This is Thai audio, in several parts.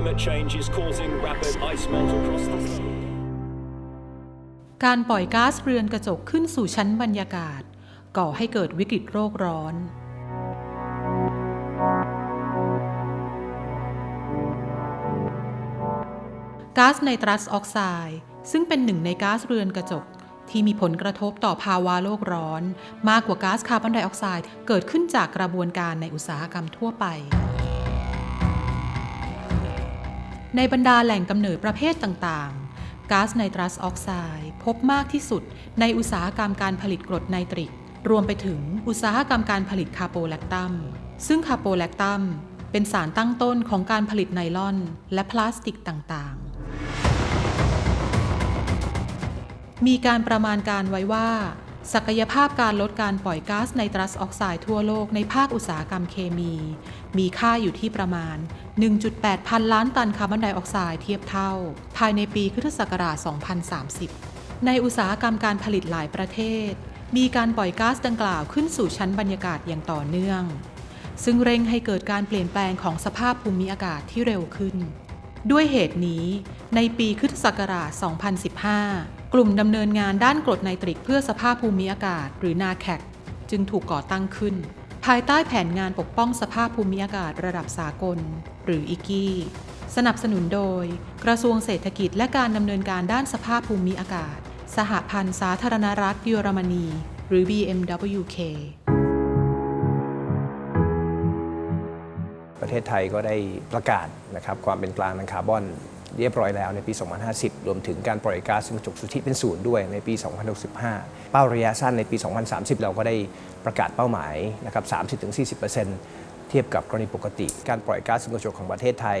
climate change is causing rapid ice melt across the world. การปล่อยก๊าซเรือนกระจกขึ้นสู่ชั้นบรรยากาศ ก่อให้เกิดวิกฤตโรคร้อน ก๊าซไนตรัสออกไซด์ซึ่งเป็นหนึ่งในก๊าซเรือนกระจกที่มีผลกระทบต่อภาวะโลกร้อน มากกว่าก๊าซคาร์บอนไดออกไซด์เกิดขึ้นจากกระบวนการในอุตสาหกรรมทั่วไป ในบรรดาแหล่งกำเนิดประเภทต่างๆ ก๊าซไนตรัสออกไซด์พบมากที่สุดในอุตสาหกรรมการผลิตกรดไนตริก รวมไปถึงอุตสาหกรรมการผลิตคาร์โบแลคตัม ซึ่งคาร์โบแลคตัมเป็นสารตั้งต้นของการผลิตไนลอน และพลาสติกต่างๆ มีการประมาณการไว้ว่า ศักยภาพการลดการปล่อยก๊าซไนตรัสออกไซด์ทั่วโลกในภาคอุตสาหกรรมเคมี มีค่าอยู่ที่ประมาณ 1.8 พันล้านตันคาร์บอนไดออกไซด์เทียบเท่า ภายในปีคศักราช 2030 ในอุตสาหกรรมการผลิตหลายประเทศ มีการปล่อยก๊าซดังกล่าวขึ้นสู่ชั้นบรรยากาศอย่างต่อเนื่อง ซึ่งเร่งให้เกิดการเปลี่ยนแปลงของสภาพภูมิอากาศที่เร็วขึ้น ด้วยเหตุนี้ ในปีคศักราช 2015 กลุ่มดำเนินงานด้านกรดไนตริกเพื่อสภาพภูมิอากาศ หรือนาแคกจึงถูกก่อตั้งขึ้น ภายใต้แผนงานปกป้องสภาพภูมิอากาศระดับสากล หรืออิกี้สนับสนุนโดย กระทรวงเศรษฐกิจและการดำเนินการด้านสภาพภูมิอากาศ สหพันธ์สาธารณรัฐเยอรมนี หรือ BMWK ประเทศไทยก็ได้ประกาศนะครับความเป็นกลางทางคาร์บอน เรียบร้อยแล้วในปี 2050 รวมถึงการปล่อยก๊าซเรือนกระจกสุทธิเป็นศูนย์ด้วยในปี 2065 เป้าระยะสั้นในปี 2030 เราก็ได้ประกาศเป้าหมายนะครับ 30-40%เทียบกับกรณีปกติ การปล่อยก๊าซเรือนกระจกของประเทศไทย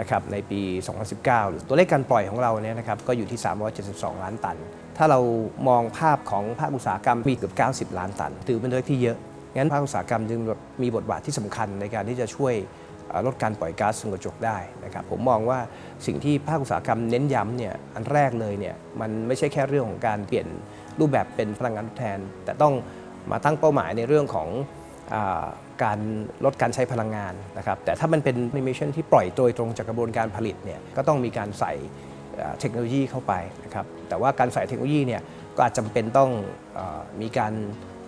นะครับในปี 2019 หรือตัวเลขการปล่อยของเราเนี่ยนะครับก็อยู่ที่ 372 ล้านตัน ถ้าเรามองภาพของภาคอุตสาหกรรมมีเกือบ 90 ล้านตัน ถือเป็นตัวเลขที่เยอะ งั้นภาคอุตสาหกรรมจึงมีบทบาทที่สำคัญในการที่จะช่วย ลดการปล่อยก๊าซเรือนกระจกได้นะครับผมมองว่าสิ่งที่ภาคอุตสาหกรรมเน้นย้ำเนี่ยอันแรกเลยเนี่ยมันไม่ใช่แค่เรื่องของการเปลี่ยนรูปแบบเป็นพลังงานทดแทน แต่ต้องมาตั้งเป้าหมายในเรื่องของอการลดการใช้พลังงานนะครับแต่ถ้ามันเป็นมิชชั่นที่ปล่อยโดยตรงจากกระบวนการผลิตเนี่ยก็ต้องมีการใส่เทคโนโลยีเข้าไปนะครับแต่ว่าการใส่เทคโนโลยีเนี่ยก็อาจจำเป็นต้องอมีการ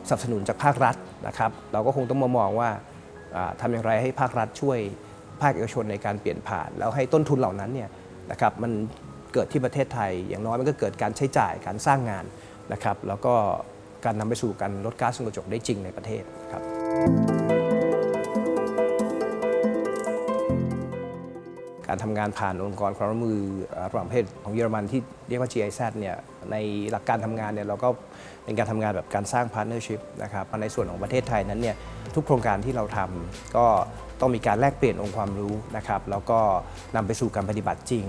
สนับสนุนจากภาครัฐนะครับ เราก็คงต้องมามองว่า ทำอย่างไรให้ภาครัฐช่วยภาคเอกชนในการเปลี่ยนผ่าน แล้วให้ต้นทุนเหล่านั้นเนี่ยนะครับมันเกิดที่ประเทศไทย อย่างน้อยมันก็เกิดการใช้จ่ายการสร้างงานนะครับ แล้วก็การนำไปสู่การลดก๊าซเรือนกระจกได้จริงในประเทศครับ การทำงานผ่านองค์กรความร่วมมือเอ่อระหว่างประเทศของเยอรมันที่เรียกว่า GIZ เนี่ย ในหลักการทำงานเนี่ยเราก็เป็นการทำงานแบบการสร้างพาร์ n เนอร์ชิพนะครับในส่วนของประเทศไทยนั้นเนี่ยทุกโครงการที่เราทำก็ต้องมีการแลกเปลี่ยนองค์ความรู้นะครับแล้วก็นำไปสู่การปฏิบัติจริง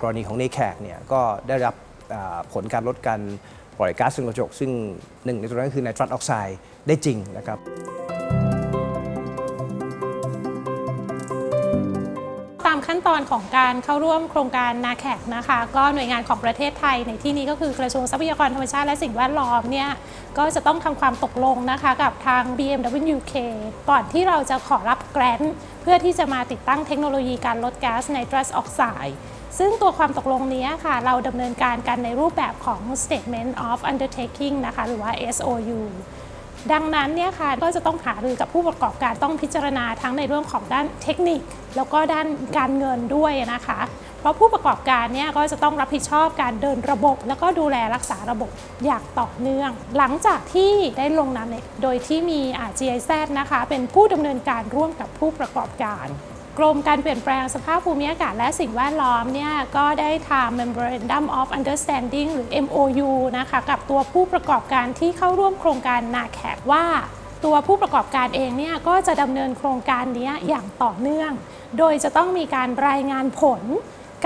กรณีของในแขกเนี่ยก็ได้รับผลการลดการปล่อยก๊าซเรือนกระจกซึ่งหนึ่งในตัวนั้นคือไนตรัสออกไซด์ได้จริงนะครับ ขั้นตอนของการเข้าร่วมโครงการนาแขกนะคะ ก็หน่วยงานของประเทศไทยในที่นี้ก็คือกระทรวงทรัพยากรธรรมชาติและสิ่งแวดล้อมเนี่ยก็จะต้องทำความตกลงนะคะกับทาง BMWK ก่อนที่เราจะขอรับแกรนต์เพื่อที่จะมาติดตั้งเทคโนโลยีการลดก๊าซไนตรัสออกไซด์ซึ่งตัวความตกลงนี้ค่ะ เราดำเนินการกันในรูปแบบของ Statement of Undertaking นะคะ หรือว่า SOU ดังนั้นเนี่ยค่ะก็จะต้องหารือกับผู้ประกอบการต้องพิจารณาทั้งในเรื่องของด้านเทคนิค แล้วก็ด้านการเงินด้วยนะคะ เพราะผู้ประกอบการเนี่ยก็จะต้องรับผิดชอบการเดินระบบ แล้วก็ดูแลรักษาระบบอย่างต่อเนื่อง หลังจากที่ได้ลงนามโดยที่มีอา GIZ นะคะ เป็นผู้ดำเนินการร่วมกับผู้ประกอบการกรมการเปลี่ยนแปลงสภาพภูมิอากาศและสิ่งแวดล้อมเนี่ยก็ได้ทำ Memorandum of Understanding หรือ MOU นะคะกับตัวผู้ประกอบการที่เข้าร่วมโครงการนาแขกว่า ตัวผู้ประกอบการเองเนี่ยก็จะดำเนินโครงการนี้อย่างต่อเนื่อง โดยจะต้องมีการรายงานผล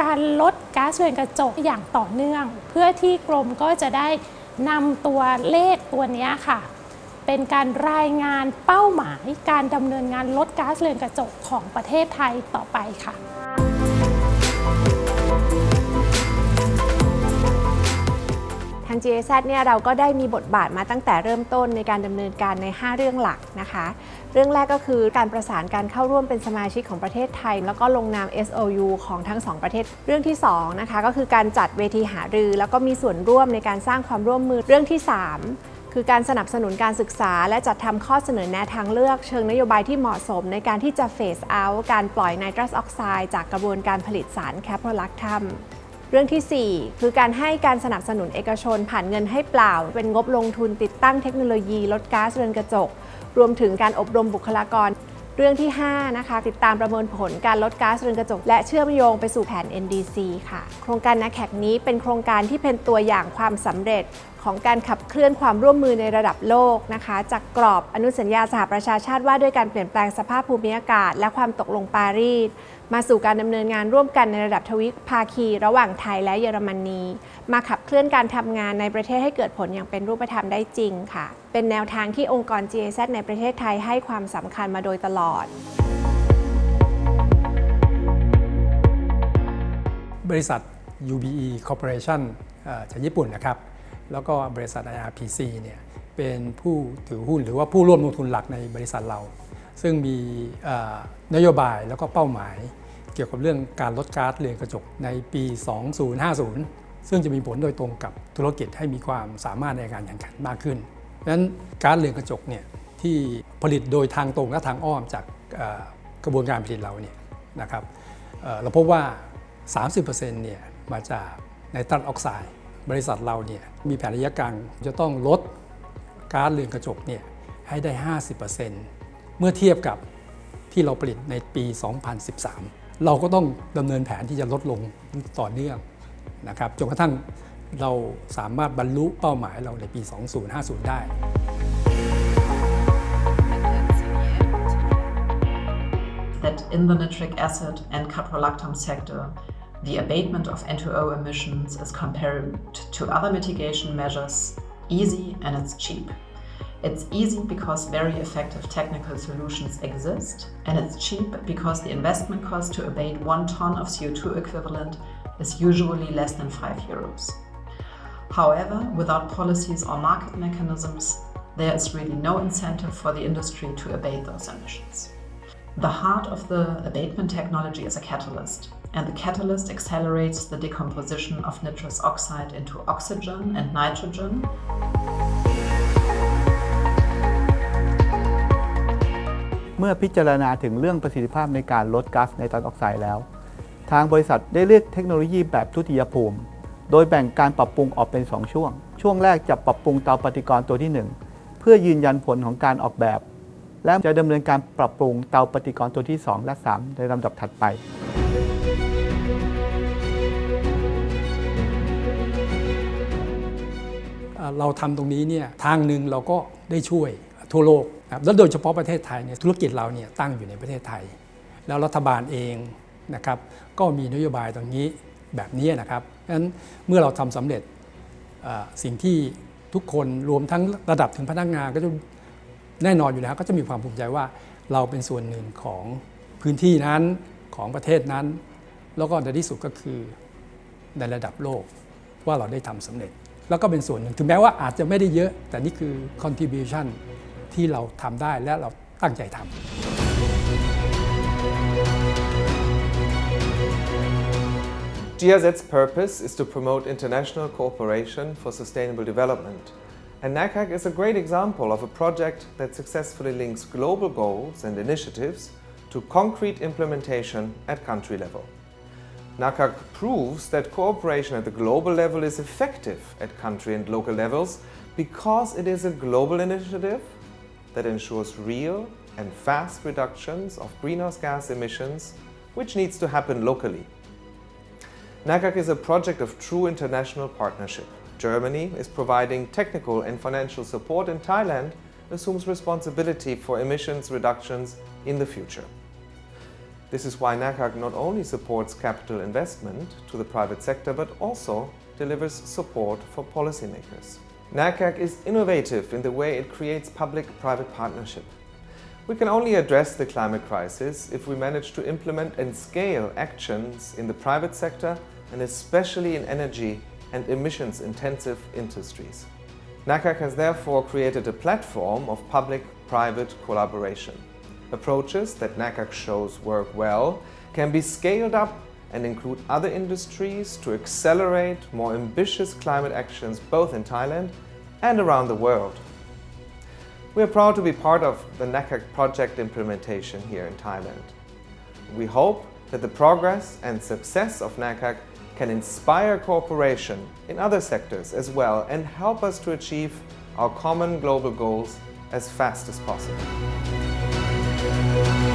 การลดก๊าซเรือนกระจกอย่างต่อเนื่อง เพื่อที่กรมก็จะได้นำตัวเลขตัวนี้ค่ะ เป็นการรายงานเป้าหมายการดำเนินงานลดก๊าซเรือนกระจกของประเทศไทยต่อไปค่ะ ทาง GIZ เนี่ยเราก็ได้มีบทบาทมาตั้งแต่เริ่มต้นในการดำเนินการใน 5 เรื่องหลักนะคะ เรื่องแรกก็คือการประสานการเข้าร่วมเป็นสมาชิกของประเทศไทย แล้วก็ลงนาม SOU ของทั้ง 2 ประเทศ เรื่องที่2นะคะก็คือการจัดเวทีหารือ แล้วก็มีส่วนร่วมในการสร้างความร่วมมือเรื่องที่ 3คือการสนับสนุนการศึกษา และจัดทำข้อเสนอแนะทางเลือก เชิงนโยบายที่เหมาะสมในการที่จะเฟสเอาท์การปล่อยไนตรัสออกไซด์จากกระบวนการผลิตสารแคปโรลักทัม เรื่องทีสี่ 4 คือการให้การสนับสนุนเอกชน ผ่านเงินให้เปล่า เป็นงบลงทุนติดตั้งเทคโนโลยี ลดก๊าซเรือนกระจก รวมถึงการอบรมบุคลากร เรื่องที่ 5 นะคะ ติดตามประเมินผลการลดก๊าซเรือนกระจก และเชื่อมโยงไปสู่แผน NDC ค่ะ โครงการนาแขกนี้เป็นโครงการที่เป็นตัวอย่างความสำเร็จ ของการขับเคลื่อนความร่วมมือในระดับโลกนะคะ จากกรอบอนุสัญญาสหประชาชาติว่าด้วยการเปลี่ยนแปลงสภาพภูมิอากาศ และความตกลงปารีสมาสู่การดำเนินงานร่วมกันในระดับทวิภาคี ระหว่างไทยและเยอรมนี มาขับเคลื่อนการทำงานในประเทศให้เกิดผลอย่างเป็นรูปธรรมได้จริงค่ะ เป็นแนวทางที่องค์กร GIZ ในประเทศไทยให้ความสำคัญมาโดยตลอดบริษัท UBE Corporation อ่อจากญี่ปุ่นนะครับ แล้วก็บริษัท IRPC เนี่ยเป็นผู้ถือหุ้นหรือว่าผู้ร่วมลงทุนหลักในบริษัทเรา ซึ่งมีนโยบายแล้วก็เป้าหมาย เกี่ยวกับเรื่องการลดก๊าซเรือนกระจกในปี 2050 ซึ่งจะมีผลโดยตรงกับธุรกิจให้มีความสามารถในการแข่งขันมากขึ้นดังนั้นก๊าซเรือนกระจกเนี่ยที่ผลิตโดยทางตรงและทางอ้อมจากกระบวนการผลิตเราเนี่ยนะครับเอ่อเราพบว่า 30%เนี่ยมาจากไนตรัสออกไซด์ บริษัทเราเนี่ยมีแผนระยะกลางจะต้องลดก๊าซเรือนกระจกเนี่ยให้ได้ 50%เมื่อเทียบกับที่เราผลิตในปี 2013 เราก็ต้องดำเนินแผนที่จะลดลงต่อเนื่องนะครับจนกระทั่งเราสามารถบรรลุเป้าหมายเราในปี 2050 ได้ that in the nitric acid and caprolactam sector, the abatement of N2O emissions is compared to other mitigation measures easy and it's cheap. It's easy because very effective technical solutions exist, and it's cheap because the investment cost to abate one ton of CO2 equivalent is usually less than 5 euros. However, without policies or market mechanisms, there is really no incentive for the industry to abate those emissions. The heart of the abatement technology is a catalyst, and the catalyst accelerates the decomposition of nitrous oxide into oxygen and nitrogen. เมื่อพิจารณาถึงเรื่องประสิทธิภาพในการลดก๊าซไนตรัสออกไซด์แล้ว ทางบริษัทได้เลือกเทคโนโลยีแบบทุติยภูมิ โดยแบ่งการปรับปรุงออกเป็น 2 ช่วง ช่วงแรกจะปรับปรุงเตาปฏิกรณ์ตัวที่ 1 เพื่อยืนยันผลของการออกแบบ และจะดำเนินการปรับปรุงเตาปฏิกรณ์ตัวที่ 2 และ 3 ในลำดับถัดไป เราทำตรงนี้เนี่ยทางหนึ่งเราก็ได้ช่วยทั่วโลกนะครับแล้วโดยเฉพาะประเทศไทยเนี่ยธุรกิจเราเนี่ยตั้งอยู่ในประเทศไทย แล้วรัฐบาลเองนะครับก็มีนโยบายตรงนี้แบบนี้นะครับเพราะฉะนั้นเมื่อเราทำสำเร็จสิ่งที่ทุกคนรวมทั้งระดับถึงพนักงานก็จะแน่นอนอยู่แล้วก็จะมีความภูมิใจว่าเราเป็นส่วนหนึ่งของพื้นที่นั้นของประเทศนั้น แล้วก็ในที่สุดก็คือในระดับโลกว่าเราได้ทำสำเร็จ แล้วก็เป็นส่วนหนึ่ง ถึงแม้ว่าอาจจะไม่ได้เยอะ แต่นี่คือ contribution ที่เราทำได้และเราตั้งใจทำ GIZ's purpose is to promote international cooperation for sustainable development. And NACAC is a great example of a project that successfully links global goals and initiatives to concrete implementation at country level. NACAC proves that cooperation at the global level is effective at country and local levels because it is a global initiative that ensures real and fast reductions of greenhouse gas emissions, which needs to happen locally. NACAC is a project of true international partnership. Germany is providing technical and financial support, and Thailand assumes responsibility for emissions reductions in the future. This is why NACAC not only supports capital investment to the private sector but also delivers support for policymakers. NACAC is innovative in the way it creates public private partnership. We can only address the climate crisis if we manage to implement and scale actions in the private sector and especially in energy and emissions intensive industries. NACAC has therefore created a platform of public private collaboration. Approaches that NACAC shows work well can be scaled up and include other industries to accelerate more ambitious climate actions both in Thailand and around the world. We are proud to be part of the NACAC project implementation here in Thailand. We hope that the progress and success of NACAC can inspire cooperation in other sectors as well and help us to achieve our common global goals as fast as possible. Bye.